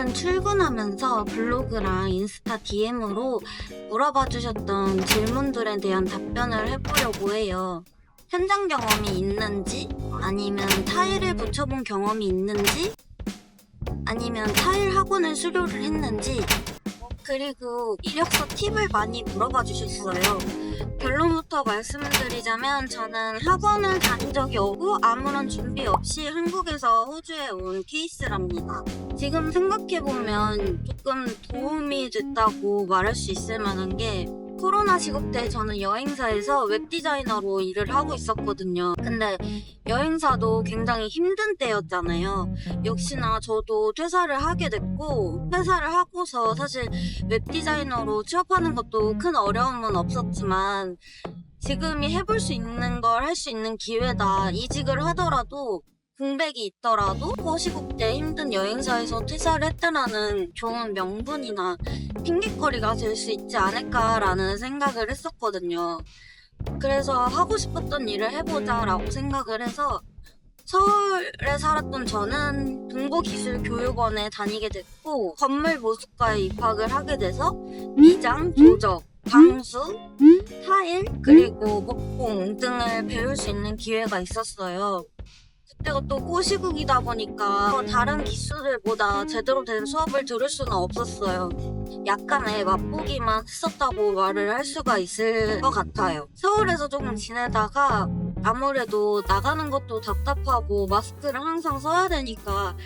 오늘은 출근하면서 블로그랑 인스타 DM으로 물어봐 주셨던 질문들에 대한 답변을 해보려고 해요. 현장 경험이 있는지, 아니면 타일을 붙여본 경험이 있는지, 아니면 타일 학원을 수료를 했는지, 그리고 이력서 팁을 많이 물어봐 주셨어요. 결론부터 말씀드리자면 저는 학원을 다닌 적이 없고 아무런 준비 없이 한국에서 호주에 온 케이스랍니다. 지금 생각해보면 조금 도움이 됐다고 말할 수 있을 만한 게 코로나 시국 때 저는 여행사에서 웹디자이너로 일을 하고 있었거든요. 근데 여행사도 굉장히 힘든 때였잖아요. 역시나 저도 퇴사를 하게 됐고 퇴사를 하고서 사실 웹디자이너로 취업하는 것도 큰 어려움은 없었지만 지금이 해볼 수 있는 걸 할 수 있는 기회다. 이직을 하더라도 공백이 있더라도 허시국 때 힘든 여행사에서 퇴사를 했다라는 좋은 명분이나 핑계거리가 될 수 있지 않을까라는 생각을 했었거든요. 그래서 하고 싶었던 일을 해보자라고 생각을 해서 서울에 살았던 저는 동부기술교육원에 다니게 됐고 건물 모습과에 입학을 하게 돼서 미장, 조적, 방수, 타일, 그리고 목공 등을 배울 수 있는 기회가 있었어요. 그때가 또 꼬시국이다 보니까 다른 기수들보다 제대로 된 수업을 들을 수는 없었어요. 약간의 맛보기만 했었다고 말을 할 수가 있을 것 같아요. 서울에서 조금 지내다가 아무래도 나가는 것도 답답하고 마스크를 항상 써야 되니까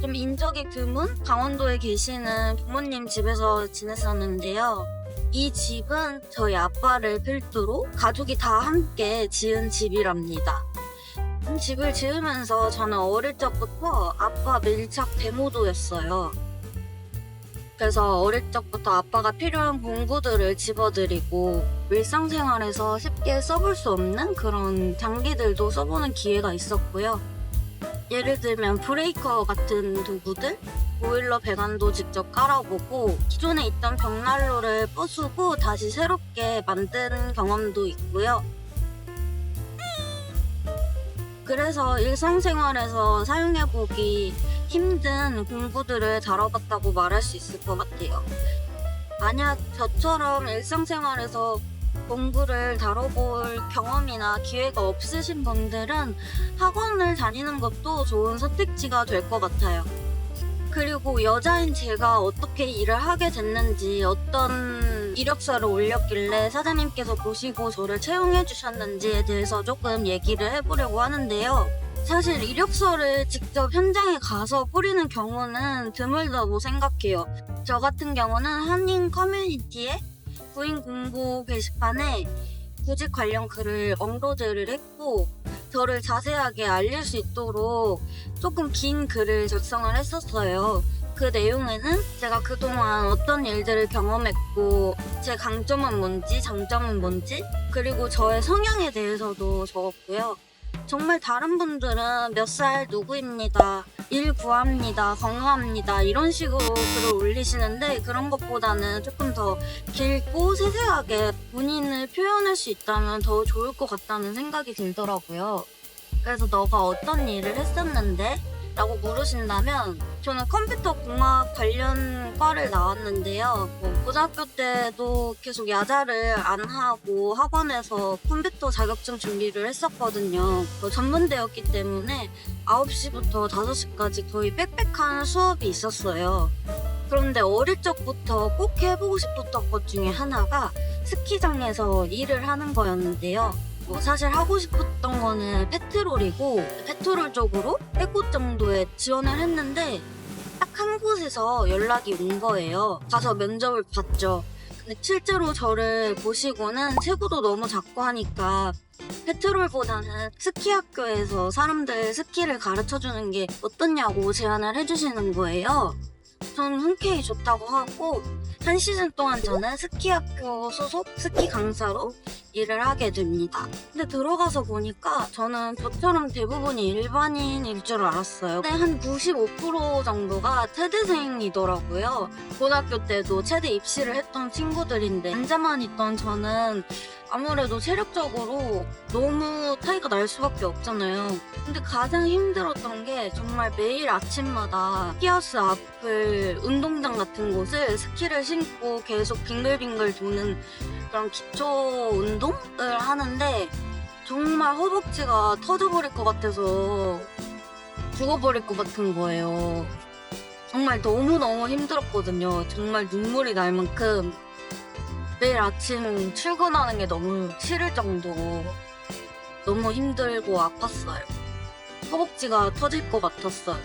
좀 인적이 드문 강원도에 계시는 부모님 집에서 지냈었는데요. 이 집은 저희 아빠를 필두로 가족이 다 함께 지은 집이랍니다. 이 집을 지으면서 저는 어릴 적부터 아빠 밀착 데모도였어요. 그래서 어릴 적부터 아빠가 필요한 공구들을 집어드리고 일상생활에서 쉽게 써볼 수 없는 그런 장비들도 써보는 기회가 있었고요. 예를 들면 브레이커 같은 도구들, 보일러 배관도 직접 깔아보고 기존에 있던 벽난로를 부수고 다시 새롭게 만든 경험도 있고요. 그래서 일상생활에서 사용해보기 힘든 공구들을 다뤄봤다고 말할 수 있을 것 같아요. 만약 저처럼 일상생활에서 공구를 다뤄볼 경험이나 기회가 없으신 분들은 학원을 다니는 것도 좋은 선택지가 될 것 같아요. 그리고 여자인 제가 어떻게 일을 하게 됐는지 어떤 이력서를 올렸길래 사장님께서 보시고 저를 채용해 주셨는지에 대해서 조금 얘기를 해보려고 하는데요. 사실 이력서를 직접 현장에 가서 뿌리는 경우는 드물다고 생각해요. 저 같은 경우는 한인 커뮤니티에 구인 공고 게시판에 구직 관련 글을 업로드를 했고 저를 자세하게 알릴 수 있도록 조금 긴 글을 작성을 했었어요. 그 내용에는 제가 그동안 어떤 일들을 경험했고 제 강점은 뭔지 장점은 뭔지 그리고 저의 성향에 대해서도 적었고요. 정말 다른 분들은 몇 살 누구입니다. 일 구합니다. 건강합니다. 이런 식으로 글을 올리시는데 그런 것보다는 조금 더 길고 세세하게 본인을 표현할 수 있다면 더 좋을 것 같다는 생각이 들더라고요. 그래서 너가 어떤 일을 했었는데? 라고 물으신다면 저는 컴퓨터 공학 관련 과를 나왔는데요. 뭐 고등학교 때도 계속 야자를 안 하고 학원에서 컴퓨터 자격증 준비를 했었거든요. 뭐 전문대였기 때문에 9시부터 5시까지 거의 빽빽한 수업이 있었어요. 그런데 어릴 적부터 꼭 해보고 싶었던 것 중에 하나가 스키장에서 일을 하는 거였는데요. 뭐 사실 하고 싶었던 거는 페트롤이고 페트롤 쪽으로 100곳 정도에 지원을 했는데 딱 한 곳에서 연락이 온 거예요. 가서 면접을 봤죠. 근데 실제로 저를 보시고는 체구도 너무 작고 하니까 페트롤보다는 스키 학교에서 사람들 스키를 가르쳐 주는 게 어떻냐고 제안을 해주시는 거예요. 저는 흔쾌히 좋다고 하고 한 시즌 동안 저는 스키 학교 소속 스키 강사로 일을 하게 됩니다. 근데 들어가서 보니까 저는 저처럼 대부분이 일반인일 줄 알았어요. 근데 한 95% 정도가 체대생이더라고요. 고등학교 때도 체대 입시를 했던 친구들인데 앉아만 있던 저는 아무래도 체력적으로 너무 차이가 날 수밖에 없잖아요. 근데 가장 힘들었던 게 정말 매일 아침마다 피어스 앞을 운동장 같은 곳을 스키를 신고 계속 빙글빙글 도는 그런 기초 운동 을 하는데 정말 허벅지가 터져버릴 것 같아서 죽어버릴 것 같은 거예요. 정말 너무너무 힘들었거든요. 정말 눈물이 날 만큼 매일 아침 출근하는 게 너무 싫을 정도로 너무 힘들고 아팠어요. 허벅지가 터질 것 같았어요.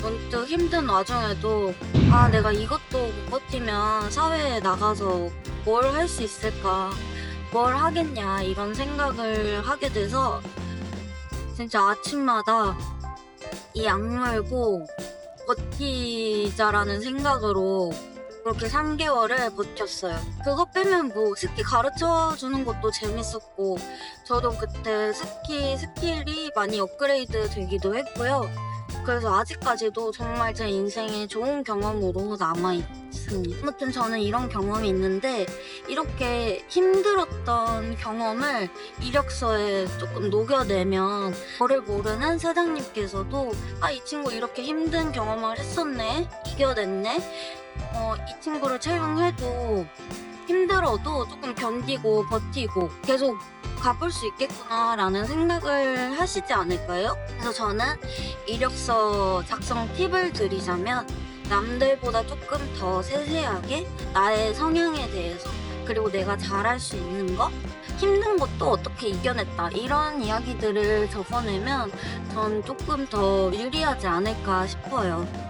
문득 힘든 와중에도 아 내가 이것도 못 버티면 사회에 나가서 뭘 할 수 있을까 뭘 하겠냐 이런 생각을 하게 돼서 진짜 아침마다 이 악물고 버티자라는 생각으로 그렇게 3개월을 버텼어요. 그거 빼면 뭐 스키 가르쳐 주는 것도 재밌었고 저도 그때 스키 스킬이 많이 업그레이드 되기도 했고요. 그래서 아직까지도 정말 제 인생에 좋은 경험으로 남아 있습니다. 아무튼 저는 이런 경험이 있는데 이렇게 힘들었던 경험을 이력서에 조금 녹여내면 저를 모르는 사장님께서도 아 이 친구 이렇게 힘든 경험을 했었네 이겨냈네 어, 이 친구를 채용해도 힘들어도 조금 견디고 버티고 계속 가볼 수 있겠구나라는 생각을 하시지 않을까요? 그래서 저는 이력서 작성 팁을 드리자면 남들보다 조금 더 세세하게 나의 성향에 대해서 그리고 내가 잘할 수 있는 것 힘든 것도 어떻게 이겨냈다 이런 이야기들을 적어내면 전 조금 더 유리하지 않을까 싶어요.